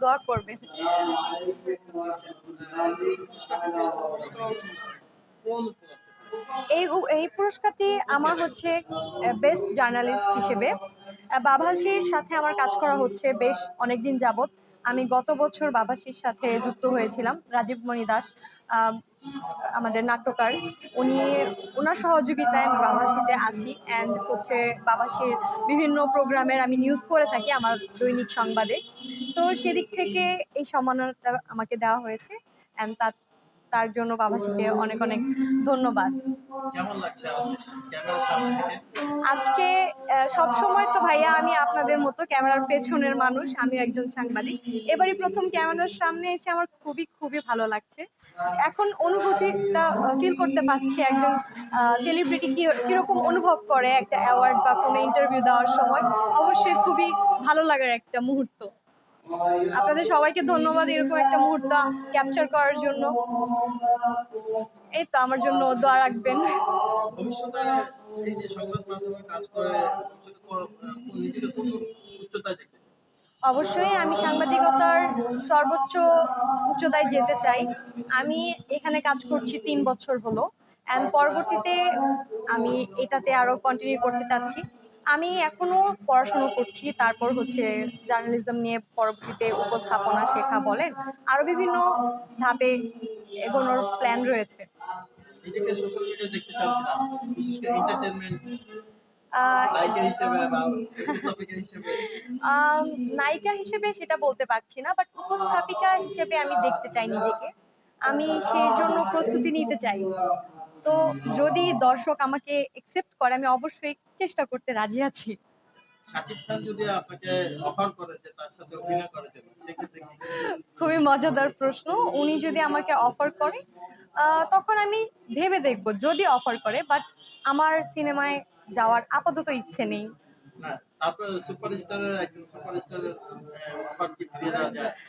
দোয়া করবেন এই এই পুরস্কারটি আমার হচ্ছে বেস্ট জার্নালিস্ট হিসেবে। বাভাসীর সাথে আমার কাজ করা হচ্ছে বেশ অনেকদিন যাবত আমি গত বছর বাভাসির সাথে যুক্ত হয়েছিলাম, রাজীব মণি দাস। আমাদের নাট্যকার। উনি ওনার সহযোগিতায় আমি বাবাসিতে আসি অ্যান্ড হচ্ছে বাবাসির বিভিন্ন প্রোগ্রামের আমি নিউজ করে থাকি আমার দৈনিক সংবাদে। তো সেদিক থেকে এই সম্মাননাটা আমাকে দেওয়া হয়েছে অ্যান্ড তার তার জন্য বাভাসিকে অনেক অনেক ধন্যবাদ। আজকে সব সময় তো ভাইয়া আমি আপনাদের মতো ক্যামেরার পেছনের মানুষ আমি একজন সাংবাদিক। এবারই প্রথম ক্যামেরার সামনে এসে আমার খুবই খুবই ভালো লাগছে। এখন অনুভূতিটা ফিল করতে পারছি একজন সেলিব্রিটি কি কীরকম অনুভব করে একটা অ্যাওয়ার্ড বা কোনো ইন্টারভিউ দেওয়ার সময়। অবশ্যই খুবই ভালো লাগার একটা মুহূর্ত। আপনাদের সবাইকে ধন্যবাদ এরকম একটা মুহূর্ত ক্যাপচার করার জন্য। এই তো আমার জন্য দোয়া রাখবেন? অবশ্যই আমি সাংবাদিকতার সর্বোচ্চ উচ্চতায় যেতে চাই। আমি এখানে কাজ করছি তিন বছর হলো। অ্যান্ড পরবর্তীতে আমি এটাতে আরও কন্টিনিউ করতে চাচ্ছি। আমি এখনও পড়াশুনো করছি তারপর হচ্ছে জার্নালিজম নিয়ে পরবর্তীতে উপস্থাপনা শেখা বলেন। আরও বিভিন্ন ধাপে এগোনোর প্ল্যান রয়েছে। সোশ্যাল দেখতে চান বিশেষ করে নায়িকা হিসেবে সেটা বলতে পারছি না বাট উপস্থাপিকা হিসেবে আমি দেখতে চাই নিজেকে। আমি সেই জন্য প্রস্তুতি নিতে চাই। তো যদি দর্শক আমাকে একসেপ্ট করে আমি অবশ্যই চেষ্টা করতে রাজি আছি। খুবই মজাদার প্রশ্ন। উনি যদি আমাকে অফার করে তখন আমি ভেবে দেখব যদি অফার করে বাট আমার সিনেমায় যাওয়ার আপাতত ইচ্ছে নেই।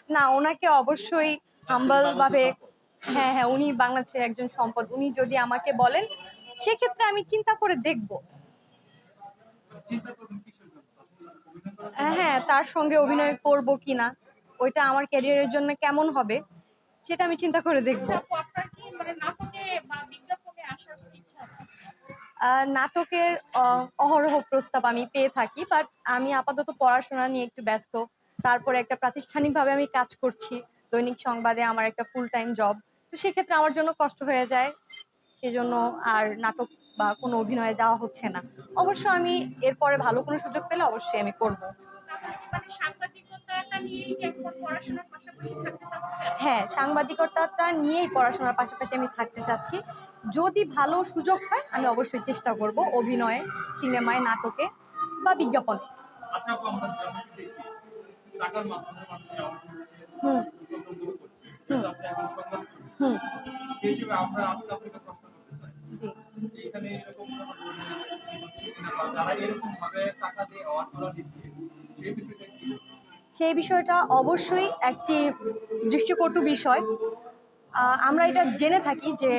না ওনাকে অবশ্যই হাম্বল ভাবে হ্যাঁ হ্যাঁ উনি বাংলাদেশের একজন সম্পদ। উনি যদি আমাকে বলেন সেক্ষেত্রে আমি চিন্তা করে দেখব। হ্যাঁ তার সঙ্গে অভিনয় করব কিনা ওইটা আমার ক্যারিয়ারের জন্য কেমন হবে সেটা আমি চিন্তা করে দেখব। মানে নাটকের অহরহ প্রস্তাব আমি পেয়ে থাকি বাট আমি আপাতত পড়াশোনা নিয়ে একটু ব্যস্ত। তারপরে একটা প্রাতিষ্ঠানিকভাবে আমি কাজ করছি। দৈনিক সংবাদে আমার একটা ফুল টাইম জব তো সেক্ষেত্রে আমার জন্য কষ্ট হয়ে যায়। সেজন্য আর নাটক বা কোনো অভিনয়ে যাওয়া হচ্ছে না। অবশ্য আমি এরপরে ভালো কোনো সুযোগ পেলে অবশ্যই আমি করব। মানে সাংবাদিকতাটা নিয়েই কি এখন পড়াশোনার পাশাপাশি থাকতে চাচ্ছেন? হ্যাঁ সাংবাদিকতাটা নিয়েই পড়াশোনার পাশাপাশি আমি থাকতে চাচ্ছি। যদি ভালো সুযোগ হয় আমি অবশ্যই চেষ্টা করব অভিনয়ে সিনেমায় নাটকে বা বিজ্ঞাপনে। আচ্ছা হুম। হুম। সেই হিসেবে আমরা আজকে আপনাকে প্রশ্ন করতে চাই। এখানে এরকম কোনো ধরনের কি হচ্ছে কিনা বা যারা এরকম ভাবে টাকা দিয়ে অর্থ দিচ্ছে সেই বিষয়টা কি? সেই বিষয়টা অবশ্যই একটি দৃষ্টিকটু বিষয়। আমরা এটা জেনে থাকি যে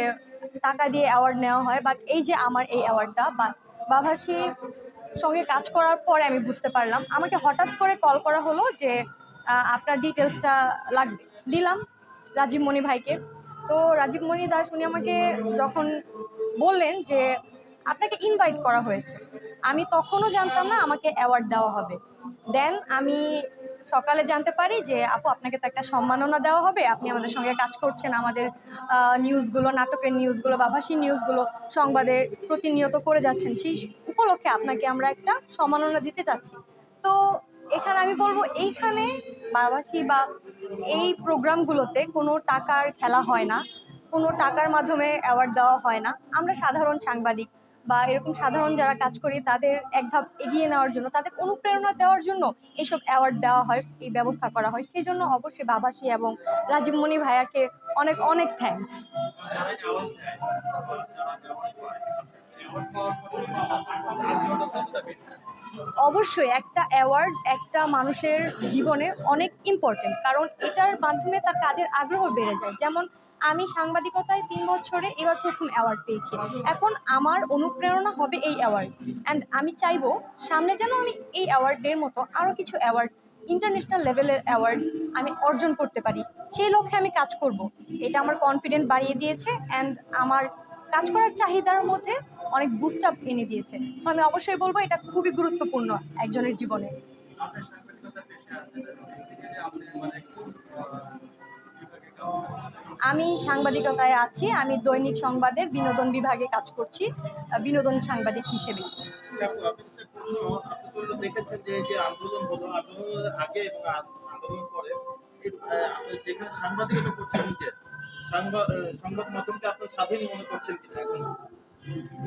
টাকা দিয়ে অ্যাওয়ার্ড নেওয়া হয় বাট এই যে আমার এই অ্যাওয়ার্ডটা বা বাভাসির সঙ্গে কাজ করার পরে আমি বুঝতে পারলাম। আমাকে হঠাৎ করে কল করা হলো যে আপনার ডিটেলসটা লাগবে। দিলাম রাজীব মণি ভাইকে। তো রাজীব মণি দাস উনি আমাকে যখন বললেন যে আপনাকে ইনভাইট করা হয়েছে, আমি তখনও জানতাম না আমাকে অ্যাওয়ার্ড দেওয়া হবে। দেন আমি সকালে জানতে পারি যে, আপু, আপনাকে তো একটা সম্মাননা দেওয়া হবে। আপনি আমাদের সঙ্গে কাজ করছেন, আমাদের নিউজগুলো নাটকের নিউজগুলো বা ভাষী নিউজগুলো সংবাদে প্রতিনিয়ত করে যাচ্ছেন। সেই উপলক্ষে আপনাকে আমরা একটা সম্মাননা দিতে চাচ্ছি। তো এখানে আমি বলব, এইখানে বাবাসী বা এই প্রোগ্রামগুলোতে কোনো টাকার খেলা হয় না, কোনো টাকার মাধ্যমে অ্যাওয়ার্ড দেওয়া হয় না। আমরা সাধারণ সাংবাদিক বা এরকম সাধারণ যারা কাজ করি, তাদের এক ধাপ এগিয়ে নেওয়ার জন্য, তাদের অনুপ্রেরণা দেওয়ার জন্য এইসব অ্যাওয়ার্ড দেওয়া হয়, এই ব্যবস্থা করা হয়। সেই জন্য অবশ্যই বাবাসী এবং রাজীব মণি ভাইয়াকে অনেক অনেক থ্যাঙ্কস অবশ্যই একটা অ্যাওয়ার্ড একটা মানুষের জীবনে অনেক ইম্পর্টেন্ট কারণ এটার মাধ্যমে তার কাজের আগ্রহ বেড়ে যায়। যেমন আমি সাংবাদিকতায় তিন বছরে এবার প্রথম অ্যাওয়ার্ড পেয়েছি। এখন আমার অনুপ্রেরণা হবে এই অ্যাওয়ার্ড অ্যান্ড আমি চাইব সামনে যেন আমি এই অ্যাওয়ার্ডের মতো আরও কিছু অ্যাওয়ার্ড ইন্টারন্যাশনাল লেভেলের অ্যাওয়ার্ড আমি অর্জন করতে পারি। সেই লক্ষ্যে আমি কাজ করব। এটা আমার কনফিডেন্ট বাড়িয়ে দিয়েছে অ্যান্ড আমার কাজ করার চাহিদার মধ্যে অনেক বুস্ট আপ এনে দিয়েছে তো আমি অবশ্যই বলব, এটা খুবই গুরুত্বপূর্ণ একজনের জীবনে? আমি সাংবাদিকতায় আছি, আমি দৈনিক সংবাদের বিনোদন বিভাগে কাজ করছি বিনোদন সাংবাদিক হিসেবে যেখানে সাংবাদিকতা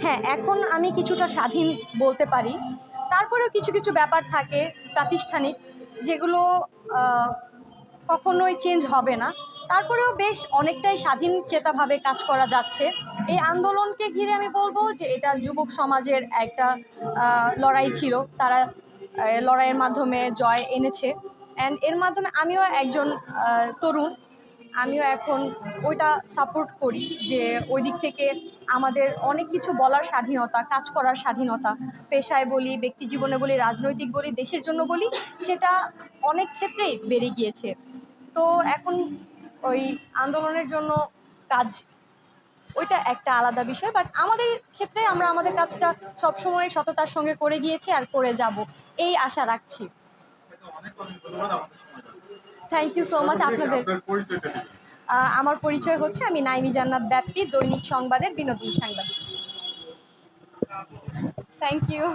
হ্যাঁ এখন আমি কিছুটা স্বাধীন বলতে পারি। তারপরেও কিছু কিছু ব্যাপার থাকে প্রাতিষ্ঠানিক, যেগুলো কখনোই চেঞ্জ হবে না। তারপরেও বেশ অনেকটাই স্বাধীন চেতাভাবে কাজ করা যাচ্ছে। এই আন্দোলনকে ঘিরে আমি বলব যে এটা যুবক সমাজের একটা লড়াই ছিল। তারা লড়াইয়ের মাধ্যমে জয় এনেছে। অ্যান্ড এর মাধ্যমে আমিও একজন তরুণ। আমিও এখন ওইটা সাপোর্ট করি যে ওই দিক থেকে আমাদের অনেক কিছু বলার স্বাধীনতা, কাজ করার স্বাধীনতা, পেশায় বলি, ব্যক্তি জীবনে বলি, রাজনৈতিক বলি, দেশের জন্য বলি, সেটা অনেক ক্ষেত্রেই বেড়ে গিয়েছে। তো এখন ওই আন্দোলনের জন্য কাজ, ওইটা একটা আলাদা বিষয় বাট আমাদের ক্ষেত্রে আমরা আমাদের কাজটা সবসময় সততার সঙ্গে করে গিয়েছি আর করে যাব, এই আশা রাখছি। থ্যাংক ইউ সো মাচ আপনাদের আমার পরিচয় হচ্ছে আমি নাইমি জান্নাত ব্যাপ্তি দৈনিক সংবাদের বিনোদন সাংবাদিক। Thank you